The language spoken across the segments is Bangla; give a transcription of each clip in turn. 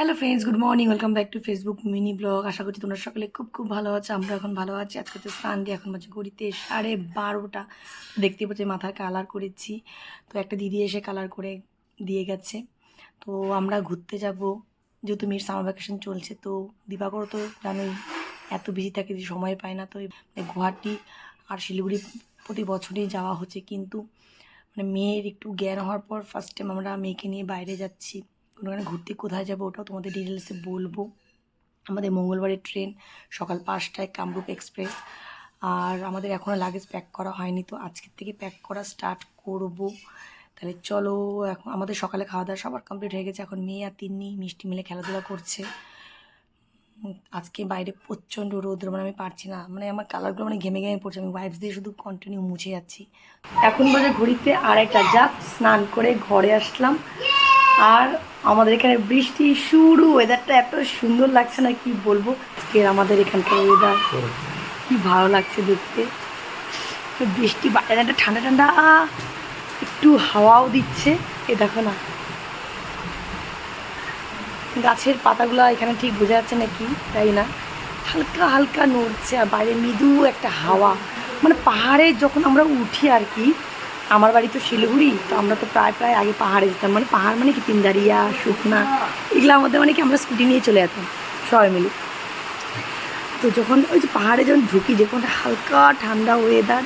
Hello friends good morning welcome back to Facebook mini blog আশা করছি তোমরা সকলে খুব খুব ভালো আছো, আমরা এখন ভালো আছি। আজকে তো সানডে এখন বাজে ঘড়িতে সাড়ে বারোটা। দেখতে পাচ্ছি মাথার কালার করেছি। তো একটা দিদি এসে কালার করে দিয়ে গেছে। তো আমরা ঘুরতে যাব। যেহেতু মেয়ের সামার ভ্যাকেশন চলছে, তো দিবাকর তো জানোই এত বিজি থাকে যে সময় পায় না। তো মানে গুয়াহাটি আর শিলিগুড়ি প্রতি বছরই যাওয়া হচ্ছে। কিন্তু মানে মেয়ের একটু জ্ঞান হওয়ার পর ফার্স্ট টাইম আমরা মেয়েকে নিয়ে বাইরে যাচ্ছি। কোনোখানে ঘুরতে কোথায় যাব ওটাও তোমাদের ডিটেলসে বলব। আমাদের মঙ্গলবারের ট্রেন সকাল পাঁচটায় কামরূপ এক্সপ্রেস আর আমাদের এখনও লাগেজ প্যাক করা হয়নি, তো আজকের থেকে প্যাক করা স্টার্ট করব। তাহলে চলো এখন আমাদের সকালে খাওয়া দাওয়া সবার কমপ্লিট হয়ে গেছে। এখন মেয়ে আর তিন্নি মিষ্টি মিলে খেলাধুলা করছে। আজকে বাইরে প্রচণ্ড রোদ্র মানে আমি পারছি না। মানে আমার কালারগুলো মানে ঘেমে ঘেমে পড়ছে। আমি ওয়াইপস দিয়ে শুধু কন্টিনিউ মুছে যাচ্ছি। এখন বাজে ঘড়িতে আড়াইটা। জাস্ট স্নান করে ঘরে আসলাম। আর আমাদের এখানে বৃষ্টি শুরু ওয়েদারটা এত সুন্দর লাগছে না, কি বলব? আজকের আমাদের এখানকার ওয়েদার কি ভালো লাগছে দেখতে। বৃষ্টি বাইরে একটা ঠান্ডা ঠান্ডা, একটু হাওয়াও দিচ্ছে, এ দেখো না। গাছের পাতাগুলো এখানে ঠিক বোঝা যাচ্ছে নাকি তাই না? হালকা হালকা নড়ছে, আর বাইরে মৃদু একটা হাওয়া। মানে পাহাড়ে যখন আমরা উঠি আর কি আমার বাড়ি তো শিলিগুড়ি, তো আমরা তো প্রায় প্রায় আগে পাহাড়ে যেতাম। মানে পাহাড় মানে কি? তিনদারিয়া শুকনা, এগুলো আমাদের মানে কি আমরা স্কুটি নিয়ে চলে যেতাম, সবাই মিলে। তো যখন ওই যে পাহাড়ে যখন ঢুকি যখন হালকা ঠান্ডা ওয়েদার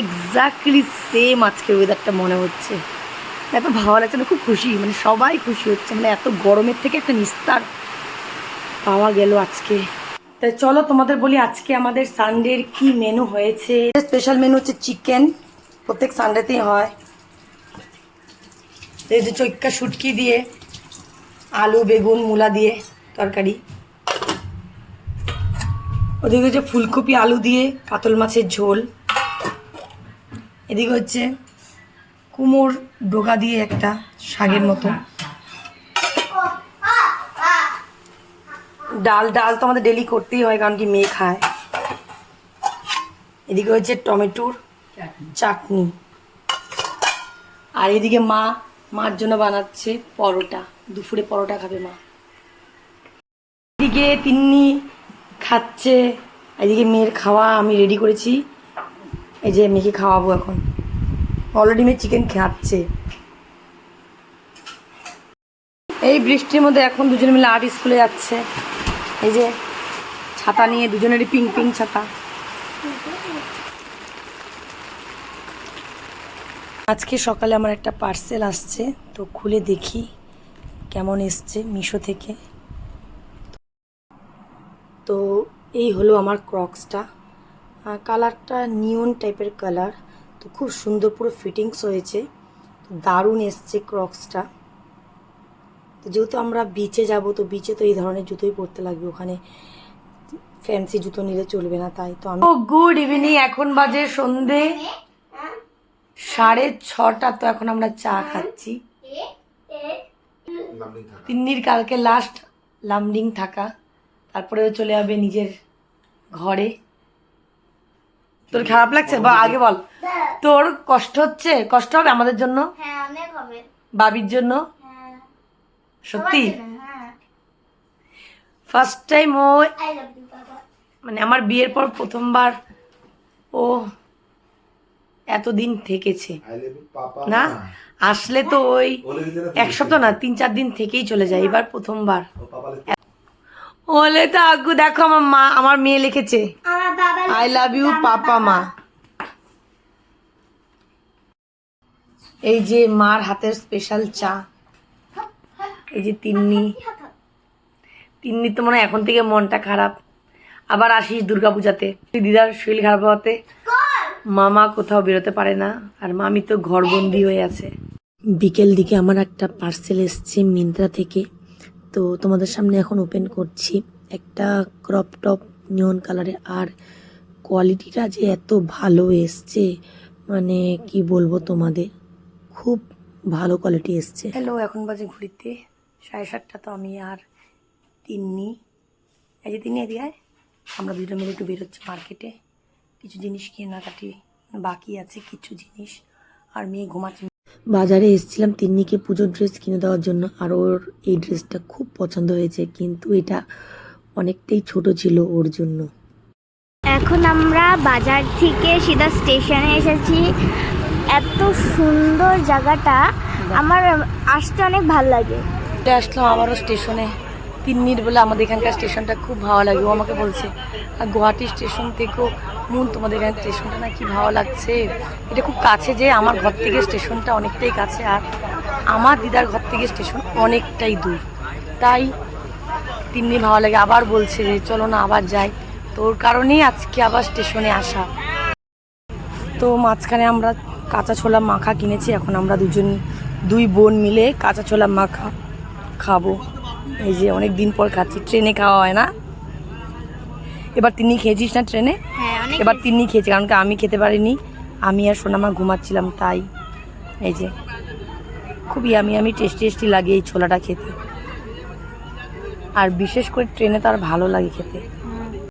এক্স্যাক্টলি সেম আজকের ওয়েদারটা মনে হচ্ছে। এত ভালো লাগছে না খুব খুশি মানে সবাই খুশি হচ্ছে মানে এত গরমের থেকে একটা নিস্তার পাওয়া গেল আজকে। তাই চলো তোমাদের বলি আজকে আমাদের সানডের কি মেনু হয়েছে। স্পেশাল মেনু হচ্ছে চিকেন প্রত্যেক সানডেতেই হয়। এই যে চৈক্কা শুটকি দিয়ে, আলু, বেগুন, মূলা দিয়ে তরকারি। ওদিকে হচ্ছে ফুলকপি, আলু দিয়ে কাতল মাছের ঝোল। এদিকে হচ্ছে কুমোর ডোকা দিয়ে একটা শাকের মতো। ডাল ডাল তো আমাদের ডেলি করতেই হয়, কারণ কি মেয়ে খায়। এদিকে হচ্ছে টমেটোর চাটনি। আর এদিকে মা, মার জন্য বানাচ্ছে পরোটা। দুপুরে পরোটা খাবে মা। এদিকে তিন্নি খাচ্ছে। এদিকে মেয়ের খাওয়া আমি রেডি করেছি। এই যে মেয়েকে খাওয়াবো এখন। অলরেডি মেয়ে চিকেন খাচ্ছে। এই বৃষ্টির মধ্যে এখন দুজনে মিলে আর্ট স্কুলে যাচ্ছে। এই যে ছাতা নিয়ে দুজনেরই পিঙ্ক পিঙ্ক ছাতা। আজকে সকালে আমার একটা পার্সেল আসছে, তো খুলে দেখি কেমন এসছে মিশো থেকে। তো এই হলো আমার ক্রক্সটা। কালারটা নিয়ন টাইপের কালার, তো খুব সুন্দর পুরো ফিটিংস হয়েছে, তো দারুণ এসছে ক্রক্সটা। তো যেহেতু আমরা বিচে যাব, তো বিচে তো এই ধরনের জুতোই পরতে লাগবে, ওখানে ফ্যান্সি জুতো নিলে চলবে না, তাই তো আমি গুড ইভিনিং এখন বাজে সন্ধে। সাড়ে ছটা তো এখন আমরা চা খাচ্ছি। তিন্নির কালকে লাস্ট লামডিং থাকা। তারপরে ও চলে যাবে নিজের ঘরে। তোর খারাপ লাগছে? বা আগে বল। তোর কষ্ট হচ্ছে? কষ্ট হবে আমাদের জন্য? হ্যাঁ বাবির জন্য? হ্যাঁ। সত্যি? হ্যাঁ। ফার্স্ট টাইম ও আই লাভ ইউ বাবা। মানে আমার বিয়ের পর প্রথমবার ও এতদিন থেকেছে। না? আসলে তো ওই এক সপ্তাহ না তিন চার দিন থেকেই চলে যায় এবার প্রথমবার। ওলে তো আগু দেখো আমার মা আমার মেয়ে লিখেছে। আই লাভ ইউ পাপা মা। এই যে মার হাতের স্পেশাল চা এই যে তিন্নি। তিন্নি তো মনে হয় এখন থেকে মনটা খারাপ। আবার আসিস দুর্গা পূজাতে দিদার শরীর খারাপ হওয়াতে। মামা কোথাও বেরোতে পারে না আর মামি তো ঘরবন্দি হয়ে আছে। বিকেল দিকে আমার একটা পার্সেল এসছে মিন্ত্রা থেকে। তো তোমাদের সামনে এখন ওপেন করছি। একটা ক্রপ টপ নিয়ন কালারে আর কোয়ালিটিটা যে এত ভালো এসছে মানে কি বলব তোমাদের? খুব ভালো কোয়ালিটি এসছে। হ্যালো এখন বাজে ঘুরিতে সাড়ে সাতটা তো আমি আর তিন্নি। এই যে তিন্নি এদিকে। আমরা দুটো মিলে একটু বেরোচ্ছি মার্কেটে কিছু জিনিস কেনাকাটি বাকি আছে কিছু জিনিস। আর মেয়ে ঘুমাচ্ছে। বাজারে এসেছিলাম তিন্নিকে পুজোর ড্রেস কিনে দেওয়ার জন্য আর ওর এই ড্রেসটা খুব পছন্দ হয়েছে কিন্তু এটা অনেকটাই ছোট ছিল ওর জন্য। এখন আমরা বাজার থেকে সিধা স্টেশনে এসেছি। এত সুন্দর জায়গাটা আমার আসতে অনেক ভালো লাগে। আসলাম আবারও স্টেশনে। তিন্নির বলে আমাদের এখানকার স্টেশনটা খুব ভালো লাগে। ও আমাকে বলছে, আর গুয়াহাটি স্টেশন থেকেও মন তোমাদের এখানে স্টেশনটা নাকি ভালো লাগছে? এটা খুব কাছে যে আমার ঘর থেকে স্টেশনটা অনেকটাই কাছে, আর আমার দিদার ঘর থেকে স্টেশন অনেকটাই দূর। তাই তিন্নি ভালো লাগে। আবার বলছে যে, চলো না, আবার যাই। তোর কারণেই আজকে আবার স্টেশনে আসা। তো মাঝখানে আমরা কাঁচা ছোলা মাখা কিনেছি, এখন আমরা দুজন, দুই বোন মিলে কাঁচা ছোলা মাখা খাব। এই যে অনেক দিন পর খাচ্ছি। ট্রেনে খাওয়া হয় না? এবার তিনি খেয়েছিস না ট্রেনে? হ্যাঁ এবার তিনি খেয়েছি কারণ কি আমি খেতে পারিনি। আমি আর সোনামা ঘুমাচ্ছিলাম তাই। এই যে খুবই আমি আমি টেস্টি টেস্টি লাগে এই ছোলাটা খেতে। আর বিশেষ করে ট্রেনে তার আর ভালো লাগে খেতে।